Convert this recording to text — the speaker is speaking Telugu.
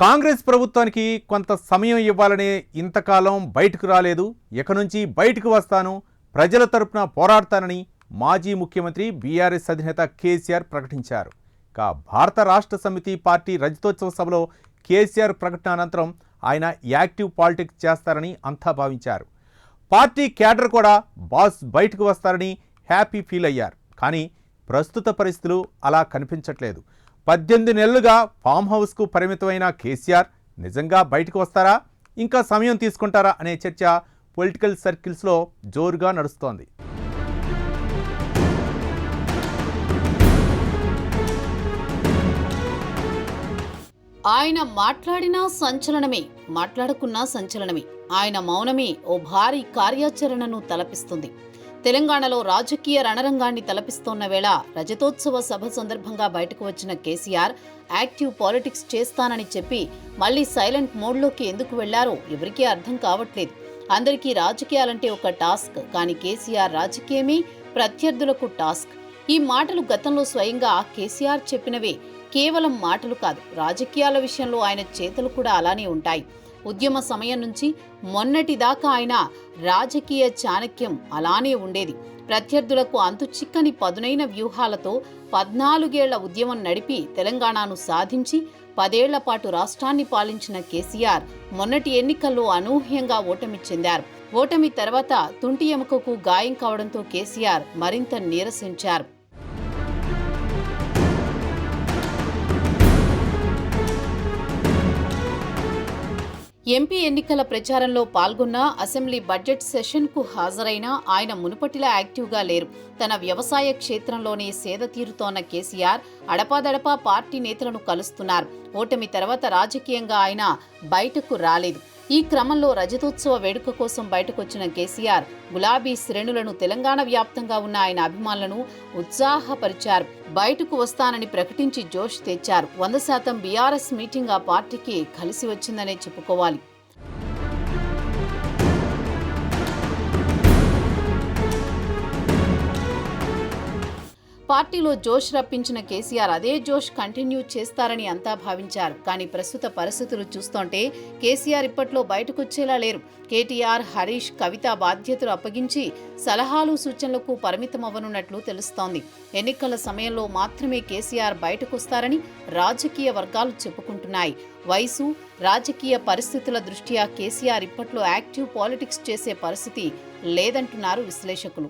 కాంగ్రెస్ ప్రభుత్వానికి కొంత సమయం ఇవ్వాలనే ఇంతకాలం బయటకు రాలేదు. ఇక నుంచి బయటకు వస్తాను. ప్రజల తరపున పోరాడతానని మాజీ ముఖ్యమంత్రి బీఆర్ఎస్ అధినేత కేసీఆర్ ప్రకటించారు. ఇక భారత రాష్ట్ర సమితి పార్టీ రజతోత్సవ సభలో కేసీఆర్ ప్రకటన అనంతరం ఆయన యాక్టివ్ పాలిటిక్స్ చేస్తారని అంతా భావించారు. పార్టీ క్యాడర్ కూడా బాస్ బయటకు వస్తారని హ్యాపీ ఫీల్ అయ్యారు. కానీ ప్రస్తుత పరిస్థితులు అలా కనిపించట్లేదు. పద్దెనిమిది నెలలుగా ఫామ్ హౌస్కు పరిమితమైన కేసీఆర్ నిజంగా బయటకు వస్తారా? ఇంకా సమయం తీసుకుంటారా? అనే చర్చ పొలిటికల్ సర్కిల్స్లో జోరుగా నడుస్తోంది. ఆయన మాట్లాడినా సంచలనమే మాట్లాడకున్నా సంచలనమే. ఆయన మౌనమే ఓ భారీ కార్యాచరణను తలపిస్తుంది. తెలంగాణలో రాజకీయ రణరంగాన్ని తలపిస్తోన్న వేళ రజతోత్సవ సభ సందర్భంగా బయటకు వచ్చిన కేసీఆర్ యాక్టివ్ పాలిటిక్స్ చేస్తానని చెప్పి మళ్ళీ సైలెంట్ మోడ్లోకి ఎందుకు వెళ్ళారో ఎవరికీ అర్థం కావట్లేదు. అందరికీ రాజకీయాలంటే ఒక టాస్క్ కానీ కేసీఆర్ రాజకీయమే ప్రత్యర్థులకు టాస్క్. ఈ మాటలు గతంలో స్వయంగా కేసీఆర్ చెప్పినవే. కేవలం మాటలు కాదు రాజకీయాల విషయంలో ఆయన చేతులు కూడా అలానే ఉంటాయి. ఉద్యమ సమయం నుంచి మొన్నటి దాకా ఆయన రాజకీయ చాణక్యం అలానే ఉండేది. ప్రత్యర్థులకు అంతు చిక్కని పదునైన వ్యూహాలతో పద్నాలుగేళ్ళ ఉద్యమం నడిపి తెలంగాణను సాధించి పదేళ్ళ పాటు రాష్ట్రాన్ని పాలించిన కేసీఆర్ మొన్నటి ఎన్నికల్లో అనూహ్యంగా ఓటమి చెందారు. ఓటమి తర్వాత తుంటి ఎముకకు గాయం కావడంతో కేసీఆర్ మరింత నీరసించారు. ఎంపీ ఎన్నికల ప్రచారంలో పాల్గొన్న అసెంబ్లీ బడ్జెట్ సెషన్కు హాజరైన ఆయన మునుపటిలా యాక్టివ్గా లేరు. తన వ్యవసాయ క్షేత్రంలోనే సేద తీరుతోన్న కేసీఆర్ అడపాదడపా పార్టీ నేతలను కలుస్తున్నారు. ఓటమి తర్వాత రాజకీయంగా ఆయన బయటకు రాలేదు. ఈ క్రమంలో రజతోత్సవ వేడుక కోసం బయటకొచ్చిన కేసీఆర్ గులాబీ శ్రేణులను తెలంగాణ వ్యాప్తంగా ఉన్న ఆయన అభిమానులను ఉత్సాహపరిచారు. బయటకు వస్తానని ప్రకటించి జోష్ తెచ్చారు. వంద శాతం బీఆర్ఎస్ మీటింగ్ ఆ పార్టీకి కలిసి వచ్చిందనే చెప్పుకోవాలి. పార్టీలో జోష్ రప్పించిన కేసీఆర్ అదే జోష్ కంటిన్యూ చేస్తారని అంతా భావించారు. కానీ ప్రస్తుత పరిస్థితులు చూస్తుంటే కేసీఆర్ ఇప్పట్లో బయటకొచ్చేలా లేరు. కేటీఆర్ హరీష్ కవిత బాధ్యతలు అప్పగించి సలహాలు సూచనలకు పరిమితమవ్వనున్నట్లు తెలుస్తోంది. ఎన్నికల సమయంలో మాత్రమే కేసీఆర్ బయటకొస్తారని రాజకీయ వర్గాలు చెప్పుకుంటున్నాయి. వయసు రాజకీయ పరిస్థితుల దృష్ట్యా కేసీఆర్ ఇప్పట్లో యాక్టివ్ పాలిటిక్స్ చేసే పరిస్థితి లేదంటున్నారు విశ్లేషకులు.